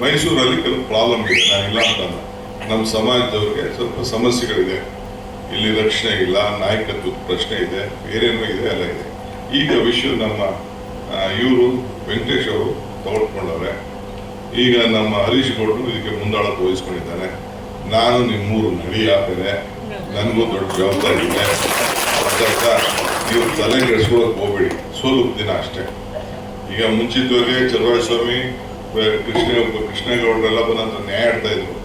ಮೈಸೂರಲ್ಲಿ ಕೆಲವು ಪ್ರಾಬ್ಲಮ್ ಇದೆ. ನಾನು ಇಲ್ಲ ಅಂತಲ್ಲ ನಮ್ಮ ಸಮಾಜದವ್ರಿಗೆ ಸ್ವಲ್ಪ ಸಮಸ್ಯೆಗಳಿದೆ. ಇಲ್ಲಿ ರಕ್ಷಣೆ ಇಲ್ಲ, ನಾಯಕತ್ವದ ಪ್ರಶ್ನೆ ಇದೆ ಬೇರೇನೂ ಇದೆ, ಎಲ್ಲ ಇದೆ. ಈಗ ವಿಷಯ ನಮ್ಮ ಇವರು ವೆಂಕಟೇಶ್ ಅವರು ತಗೊಳ್ಕೊಂಡವ್ರೆ. ಈಗ ನಮ್ಮ ಹರೀಶ್ ಗೌಡರು ಇದಕ್ಕೆ ಮುಂದಾಳ ವಹಿಸ್ಕೊಂಡಿದ್ದಾನೆ ನಾನು ನಿಮ್ಮೂರು ನಡಿ ಹಾಕ್ತೇನೆ ನನಗೂ ದೊಡ್ಡ ಜವಾಬ್ದಾರಿ ಇದೆ. ಅದಕ್ಕ ನೀವು ತಲೆ ಕೆಡಿಸ್ಕೊಳಕ್ ಹೋಗ್ಬೇಡಿ. ಸ್ವಲ್ಪ ದಿನ ಅಷ್ಟೇ. ಈಗ ಮುಂಚಿತವಾಗಿ ಚಲುವರಾಯ ಸ್ವಾಮಿ ಬ- ಕೃಷ್ಣ ಕೃಷ್ಣೇಗೌಡರೆಲ್ಲ ಬಂದ ನ್ಯಾಯ ಆಡ್ತಾ ಇದ್ರು.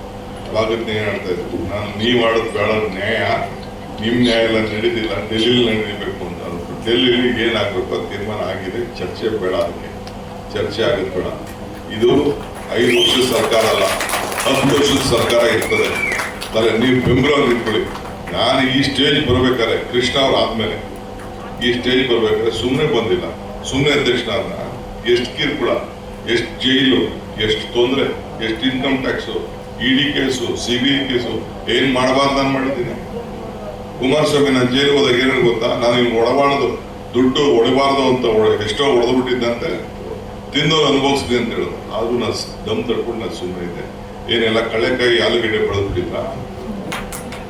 ಅವಾಗ ನ್ಯಾಯ ಆಡ್ತಾ ಇದ್ರು. ನಾನು ನೀವು ಆಡೋದು ಬೇಡ ನ್ಯಾಯ. ನಿಮ್ಮ ನ್ಯಾಯ ಎಲ್ಲ ನಡೀತಿಲ್ಲ ಡೆಲ್ಲಿಲಿ ನಡೀಬೇಕು ಅಂತ ಅಂದ್ರು. ಡೆಲ್ಲಿಲಿ ಏನಾಗಬೇಕು ಅದು ತೀರ್ಮಾನ ಆಗಿದೆ, ಚರ್ಚೆ ಬೇಡ ಅದಕ್ಕೆ. ಚರ್ಚೆ ಆಗೋದು ಬೇಡ. ಇದು ಐದು ವರ್ಷದ ಸರ್ಕಾರ ಅಲ್ಲ, ಹತ್ತು ವರ್ಷದ ಸರ್ಕಾರ ಇರ್ತದೆ. ಅಲ್ಲ ನೀವು ಬೆಂಬಲ ಇಟ್ಕೊಳ್ಳಿ ನಾನು ಈ ಸ್ಟೇಜ್ ಬರಬೇಕಾದ್ರೆ ಕೃಷ್ಣ ಅವ್ರು ಆದ್ಮೇಲೆ. ಈ ಸ್ಟೇಜ್ ಬರಬೇಕಾದ್ರೆ ಸುಮ್ಮನೆ ಬಂದಿಲ್ಲ. ಸುಮ್ಮನೆ ಅಧ್ಯಕ್ಷನಾದ ಎಷ್ಟು ಕಿರುಕುಳ. ಎಷ್ಟು ಜೈಲು, ಎಷ್ಟು ತೊಂದರೆ, ಎಷ್ಟು income tax E D case C B I case ಏನು ಮಾಡಬಾರ್ದು ನಾನು ಮಾಡಿದ್ದೀನಿ? ಕುಮಾರಸ್ವಾಮಿ ನಾನು ಜೈಲು ಹೋದಾಗ ಏನೇನು ಗೊತ್ತಾ? ನಾನು ಹಿಂಗೆ ಒಡಬಾರ್ದು, ದುಡ್ಡು ಒಡಬಾರ್ದು ಅಂತ ಎಷ್ಟೋ ಹೊಡೆದ್ಬಿಟ್ಟಿದ್ದಂತೆ ತಿಂದವ್ರು ಅನುಭವಿಸಿದೆ ಅಂತ ಹೇಳೋದು ಆದರೂ ನಾನು ದಮ್ ತಡ್ಕೊಂಡು ನಾನು ಸುಮ್ಮನೆ ಇದ್ದೆ. ಏನೆಲ್ಲ ಕಳೆಕಾಯಿ ಆಲೂಗಡ್ಡೆ ಬೆಳೆದ್ಬಿಟ್ಟಿಲ್ಲ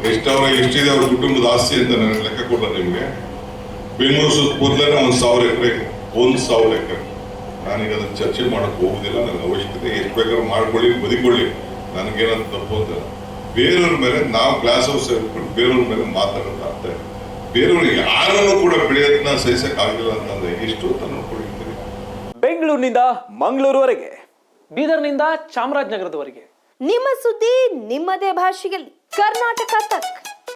ಎಷ್ಟವ್ರ, ಎಷ್ಟಿದೆ ಅವ್ರ ಕುಟುಂಬದ ಆಸ್ತಿ ಅಂತ ನನಗೆ ಲೆಕ್ಕ ಕೊಟ್ಟ ನಿಮಗೆ? ಬೆಂಗಳೂರು ಸುತ್ತಮುತ್ತಲೇ ಒಂದು ಸಾವಿರ ಎಕರೆ ಒಂದು ಸಾವಿರ ಎಕರೆ. ನಾನೀಗ ಅದನ್ನು ಚರ್ಚೆ ಮಾಡೋಕ್ಕೆ ಹೋಗುದಿಲ್ಲ ನನಗೆ ಅವಶ್ಯಕತೆ ಎಷ್ಟು ಬೇಕಾದ್ರೂ ಮಾಡ್ಕೊಳ್ಳಿ ಬದಿಕೊಳ್ಳಿ. ನನಗೇನಂತ ತಪ್ಪು ಅಂತ ಬೇರೆಯವ್ರ ಮೇಲೆ ನಾವು ಗ್ಲಾಸ್ ಹೌಸ್ ಇಟ್ಕೊಂಡು ಬೇರೆಯವ್ರ ಮೇಲೆ ಮಾತಾಡೋದು ಅರ್ಥ ಇದೆ ಬೇರೆಯವ್ರು ಯಾರನ್ನು ಕೂಡ ಬೆಳೆಯೋದನ್ನ ಸಹಿಸಕ್ ಆಗಿಲ್ಲ ಅಂತಂದ್ರೆ ಎಷ್ಟು ಅಂತ ನೋಡ್ಕೊಳ್ತೀವಿ ಬೆಂಗಳೂರಿನಿಂದ ಮಂಗಳೂರುವರೆಗೆ ಬೀದರ್ನಿಂದ ಚಾಮರಾಜನಗರದವರೆಗೆ. ನಿಮ್ಮ ಸುದ್ದಿ ನಿಮ್ಮದೇ ಭಾಷೆಯಲ್ಲಿ. ಕರ್ನಾಟಕ ತಕ್.